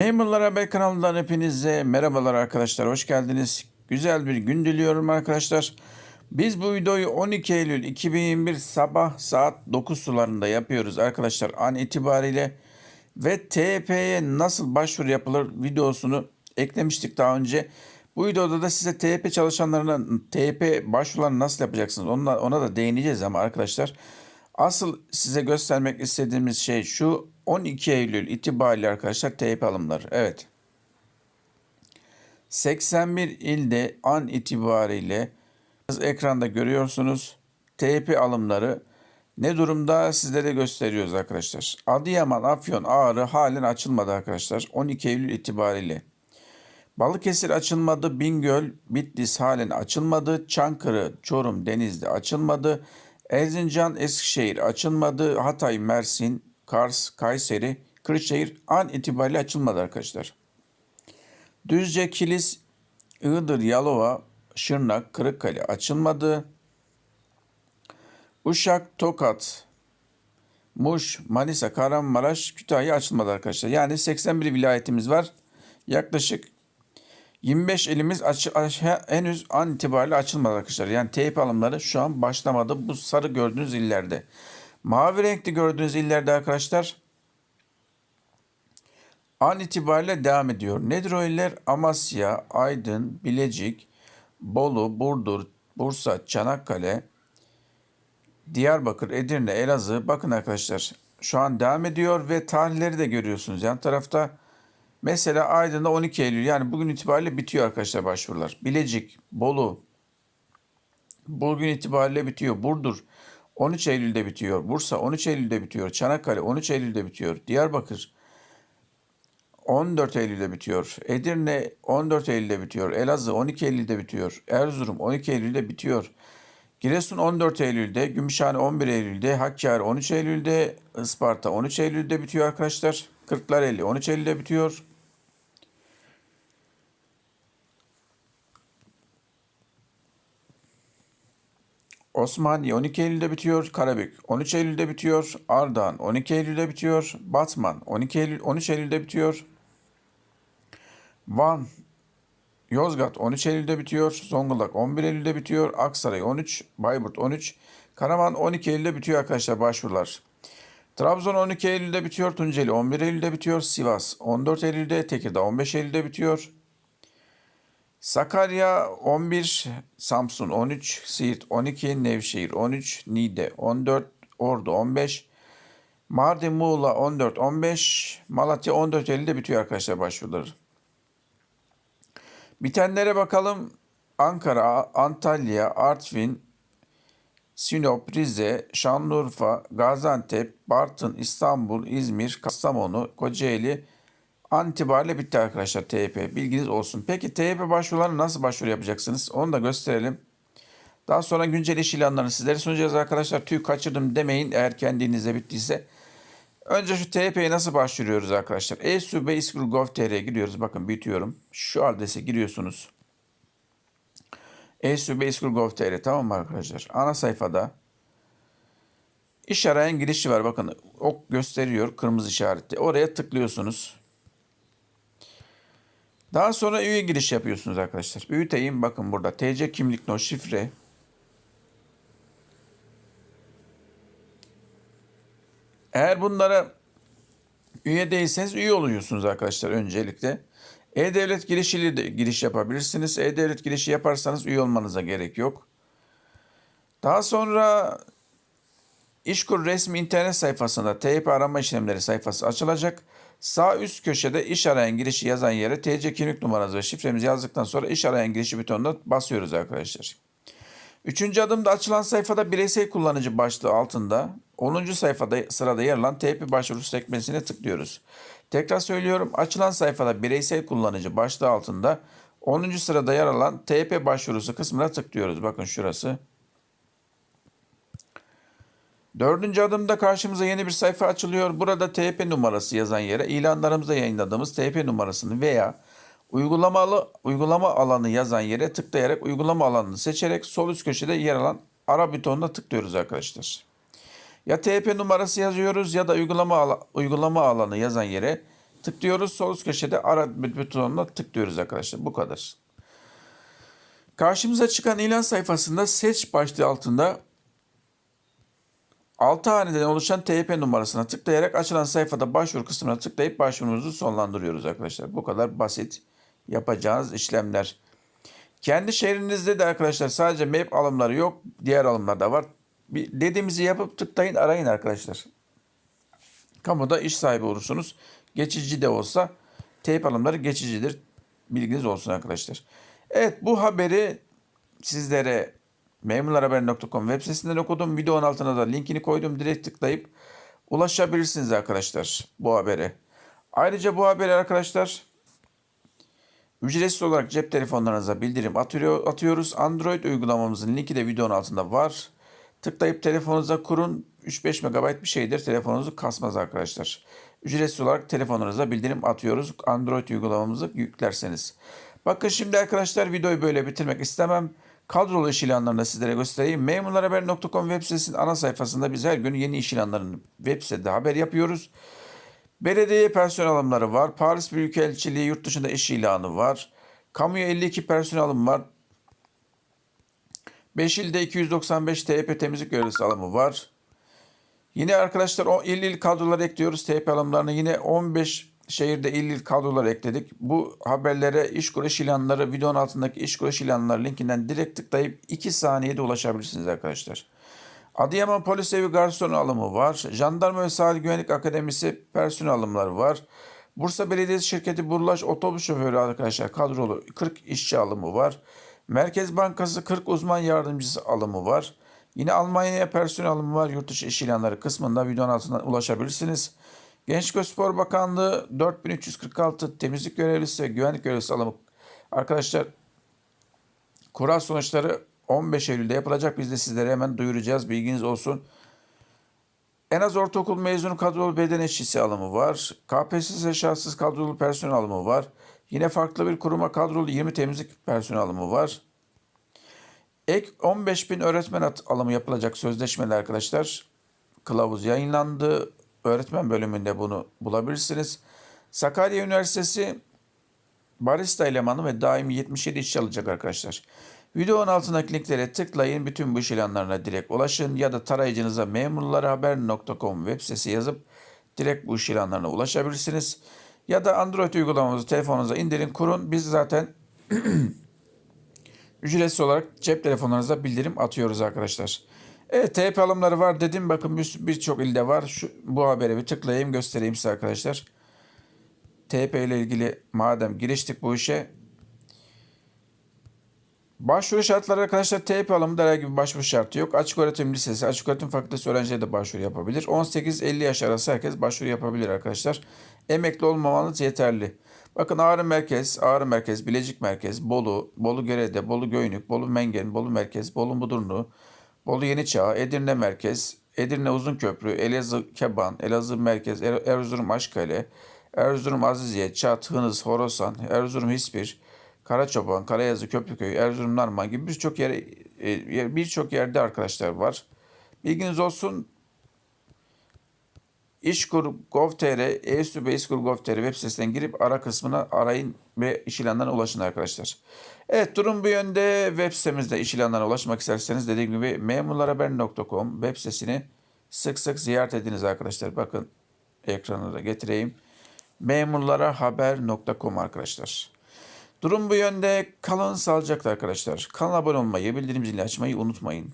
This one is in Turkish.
Gamerlar Haber kanalından hepinize merhabalar arkadaşlar. Hoş geldiniz. Güzel bir gün diliyorum arkadaşlar. Biz bu videoyu 12 Eylül 2021 sabah saat 9 sularında yapıyoruz arkadaşlar an itibariyle. Ve TYP'ye nasıl başvuru yapılır videosunu eklemiştik daha önce. Bu videoda da size TYP çalışanlarına TYP başvurularını nasıl yapacaksınız ona, ona da değineceğiz ama arkadaşlar. Asıl size göstermek istediğimiz şey şu 12 Eylül itibariyle arkadaşlar TYP alımları. Evet. 81 ilde an itibariyle ekranda görüyorsunuz. TYP alımları ne durumda sizlere gösteriyoruz arkadaşlar. Adıyaman, Afyon, Ağrı halen açılmadı arkadaşlar. 12 Eylül itibariyle. Balıkesir açılmadı. Bingöl, Bitlis halen açılmadı. Çankırı, Çorum, Denizli açılmadı. Erzincan, Eskişehir açılmadı. Hatay, Mersin, Kars, Kayseri, Kırşehir an itibariyle açılmadı arkadaşlar. Düzce, Kilis, Iğdır, Yalova, Şırnak, Kırıkkale açılmadı. Uşak, Tokat, Muş, Manisa, Kahramanmaraş, Kütahya açılmadı arkadaşlar. Yani 81 vilayetimiz var. Yaklaşık 25 elimiz açı, aş- henüz an itibariyle açılmadı arkadaşlar. Yani teyp alımları şu an başlamadı bu sarı gördüğünüz illerde. Mavi renkli gördüğünüz illerde arkadaşlar an itibariyle devam ediyor. Nedir o iller? Amasya, Aydın, Bilecik, Bolu, Burdur, Bursa, Çanakkale, Diyarbakır, Edirne, Elazığ. Bakın arkadaşlar şu an devam ediyor ve tarihleri de görüyorsunuz. Yan tarafta mesela Aydın'da 12 Eylül yani bugün itibariyle bitiyor arkadaşlar başvurular. Bilecik, Bolu bugün itibariyle bitiyor. Burdur 13 Eylül'de bitiyor. Bursa 13 Eylül'de bitiyor. Çanakkale 13 Eylül'de bitiyor. Diyarbakır 14 Eylül'de bitiyor. Edirne 14 Eylül'de bitiyor. Elazığ 12 Eylül'de bitiyor. Erzurum 12 Eylül'de bitiyor. Giresun 14 Eylül'de, Gümüşhane 11 Eylül'de, Hakkari 13 Eylül'de, Isparta 13 Eylül'de bitiyor arkadaşlar. Kırklareli 13 Eylül'de bitiyor. Osmaniye 12 Eylül'de bitiyor. Karabük 13 Eylül'de bitiyor. Ardahan 12 Eylül'de bitiyor. Batman 12 Eylül 13 Eylül'de bitiyor. Van Yozgat 13 Eylül'de bitiyor. Zonguldak 11 Eylül'de bitiyor. Aksaray 13, Bayburt 13, Karaman 12 Eylül'de bitiyor arkadaşlar başvurular. Trabzon 12 Eylül'de bitiyor. Tunceli 11 Eylül'de bitiyor. Sivas 14 Eylül'de. Tekirdağ 15 Eylül'de bitiyor. Sakarya 11, Samsun 13, Siirt 12, Nevşehir 13, Niğde 14, Ordu 15, Mardin, Muğla 14, 15, Malatya 14 Eylül'de bitiyor arkadaşlar başvuruları. Bitenlere bakalım. Ankara, Antalya, Artvin, Sinop, Rize, Şanlıurfa, Gaziantep, Bartın, İstanbul, İzmir, Kastamonu, Kocaeli an itibariyle bitti arkadaşlar TYP. Bilginiz olsun. Peki TYP başvurularına nasıl başvuru yapacaksınız? Onu da gösterelim. Daha sonra güncel iş ilanlarını sizlere sunacağız arkadaşlar. Tüy kaçırdım demeyin eğer kendinizde bittiyse. Önce şu TYP'ye nasıl başvuruyoruz arkadaşlar? E-Sube İSKUL Gov.tr'ye giriyoruz. Bakın büyütüyorum. Şu adrese giriyorsunuz. E-Sube İSKUL Gov.tr tamam mı arkadaşlar? Ana sayfada iş arayan girişi var. Bakın ok gösteriyor kırmızı işaretli. Oraya tıklıyorsunuz. Daha sonra üye giriş yapıyorsunuz arkadaşlar. Büyüteyim bakın burada TC kimlik no şifre. Eğer bunlara üye değilseniz üye oluyorsunuz arkadaşlar öncelikle. E-Devlet girişiyle de giriş yapabilirsiniz. E-Devlet girişi yaparsanız üye olmanıza gerek yok. Daha sonra İşkur resmi internet sayfasında TYP arama işlemleri sayfası açılacak. Sağ üst köşede iş arayan girişi yazan yere TC kimlik numaranızı ve şifremizi yazdıktan sonra iş arayan girişi butonuna basıyoruz arkadaşlar. Üçüncü adımda açılan sayfada bireysel kullanıcı başlığı altında 10. sayfada sırada yer alan TP başvurusu sekmesine tıklıyoruz. Tekrar söylüyorum açılan sayfada bireysel kullanıcı başlığı altında 10. sırada yer alan TP başvurusu kısmına tıklıyoruz. Bakın şurası. Dördüncü adımda karşımıza yeni bir sayfa açılıyor. Burada TP numarası yazan yere ilanlarımızda yayınladığımız TP numarasını veya uygulamalı uygulama alanı yazan yere tıklayarak uygulama alanını seçerek sol üst köşede yer alan ara butonuna tıklıyoruz arkadaşlar. Ya TP numarası yazıyoruz ya da uygulama ala- uygulama alanı yazan yere tıklıyoruz. Sol üst köşede ara butonuna tıklıyoruz arkadaşlar. Bu kadar. Karşımıza çıkan ilan sayfasında seç başlığı altında 6 haneden oluşan TYP numarasına tıklayarak açılan sayfada başvuru kısmına tıklayıp başvurunuzu sonlandırıyoruz arkadaşlar. Bu kadar basit yapacağınız işlemler. Kendi şehrinizde de arkadaşlar sadece map alımları yok. Diğer alımlar da var. Bir dediğimizi yapıp tıklayın arayın arkadaşlar. Kamuda iş sahibi olursunuz. Geçici de olsa teyp alımları geçicidir. Bilginiz olsun arkadaşlar. Evet bu haberi sizlere memurlarhaber.com web sitesinden okudum. Videonun altına da linkini koydum. Direkt tıklayıp ulaşabilirsiniz arkadaşlar bu habere. Ayrıca bu haberi arkadaşlar ücretsiz olarak cep telefonlarınıza bildirim atıyor, atıyoruz. Android uygulamamızın linki de videonun altında var. Tıklayıp telefonunuza kurun. 3-5 MB bir şeydir. Telefonunuzu kasmaz arkadaşlar. Ücretsiz olarak telefonunuza bildirim atıyoruz. Android uygulamamızı yüklerseniz. Bakın şimdi arkadaşlar videoyu böyle bitirmek istemem. Kadrolu iş ilanlarını sizlere göstereyim. Memurlarhaber.com web sitesinin ana sayfasında biz her gün yeni iş ilanlarını web sitede haber yapıyoruz. Belediye personel alımları var. Paris Büyükelçiliği yurt dışında iş ilanı var. Kamuya 52 personel alımı var. 5 ilde 295 TYP temizlik görevlisi alımı var. Yine arkadaşlar o il il kadroları ekliyoruz. TYP alımlarını yine 15 şehirde il il kadroları ekledik. Bu haberlere iş iş ilanları videonun altındaki iş iş ilanları linkinden direkt tıklayıp 2 saniyede ulaşabilirsiniz arkadaşlar. Adıyaman Polis Evi garson alımı var. Jandarma ve Sahil Güvenlik Akademisi personel alımları var. Bursa Belediyesi şirketi Burlaş otobüs şoförü arkadaşlar kadrolu 40 işçi alımı var. Merkez Bankası 40 uzman yardımcısı alımı var. Yine Almanya'ya personel alımı var. Yurt dışı iş ilanları kısmında videonun altından ulaşabilirsiniz. Gençlik ve Spor Bakanlığı 4346 temizlik görevlisi ve güvenlik görevlisi alımı. Arkadaşlar kura sonuçları 15 Eylül'de yapılacak. Biz de sizlere hemen duyuracağız. Bilginiz olsun. En az ortaokul mezunu kadrolu beden işçisi alımı var. KPSS şartsız kadrolu personel alımı var. Yine farklı bir kuruma kadrolu 20 temizlik personel alımı var. Ek 15 bin öğretmen alımı yapılacak sözleşmeli arkadaşlar. Kılavuz yayınlandı. Öğretmen bölümünde bunu bulabilirsiniz. Sakarya Üniversitesi barista elemanı ve daimi 77 işçi alacak arkadaşlar. Videonun altındaki linklere tıklayın. Bütün bu iş ilanlarına direkt ulaşın ya da tarayıcınıza memurlarhaber.com web sitesi yazıp direkt bu iş ilanlarına ulaşabilirsiniz. Ya da Android uygulamamızı telefonunuza indirin kurun. Biz zaten ücretsiz olarak cep telefonlarınıza bildirim atıyoruz arkadaşlar. Evet TP alımları var dedim. Bakın bir- birçok ilde var. Şu, bu habere bir tıklayayım göstereyim size arkadaşlar. TP ile ilgili madem giriştik bu işe Başvuru şartları arkadaşlar TYP alımında herhangi bir başvuru şartı yok. Açık öğretim lisesi, açık öğretim fakültesi öğrencileri de başvuru yapabilir. 18-50 yaş arası herkes başvuru yapabilir arkadaşlar. Emekli olmamanız yeterli. Bakın Ağrı Merkez, Ağrı Merkez, Bilecik Merkez, Bolu, Bolu Görede, Bolu Göynük, Bolu Mengen, Bolu Merkez, Bolu Mudurnu, Bolu Yeniçağ, Edirne Merkez, Edirne Uzunköprü, Elazığ Keban, Elazığ Merkez, Er- Erzurum Aşkale, Erzurum Aziziye, Çat, Hınız, Horasan, Erzurum Hispir, Karaçoban, Karayazı, Köprüköy, Erzurum, Narman gibi birçok e, yer- birçok yerde arkadaşlar var. Bilginiz olsun. İşkur Gov.tr, ESÜB İşkur Gov.tr web sitesinden girip ara kısmına arayın ve iş ilanlarına ulaşın arkadaşlar. Evet durum bu yönde. Web sitemizde iş ilanlarına ulaşmak isterseniz dediğim gibi memurlarhaber.com web sitesini sık sık ziyaret ediniz arkadaşlar. Bakın ekranı da getireyim. Memurlarahaber.com arkadaşlar. Durum bu yönde. Kalın sağlıcakla arkadaşlar. Kanala abone olmayı, bildirim zilini açmayı unutmayın.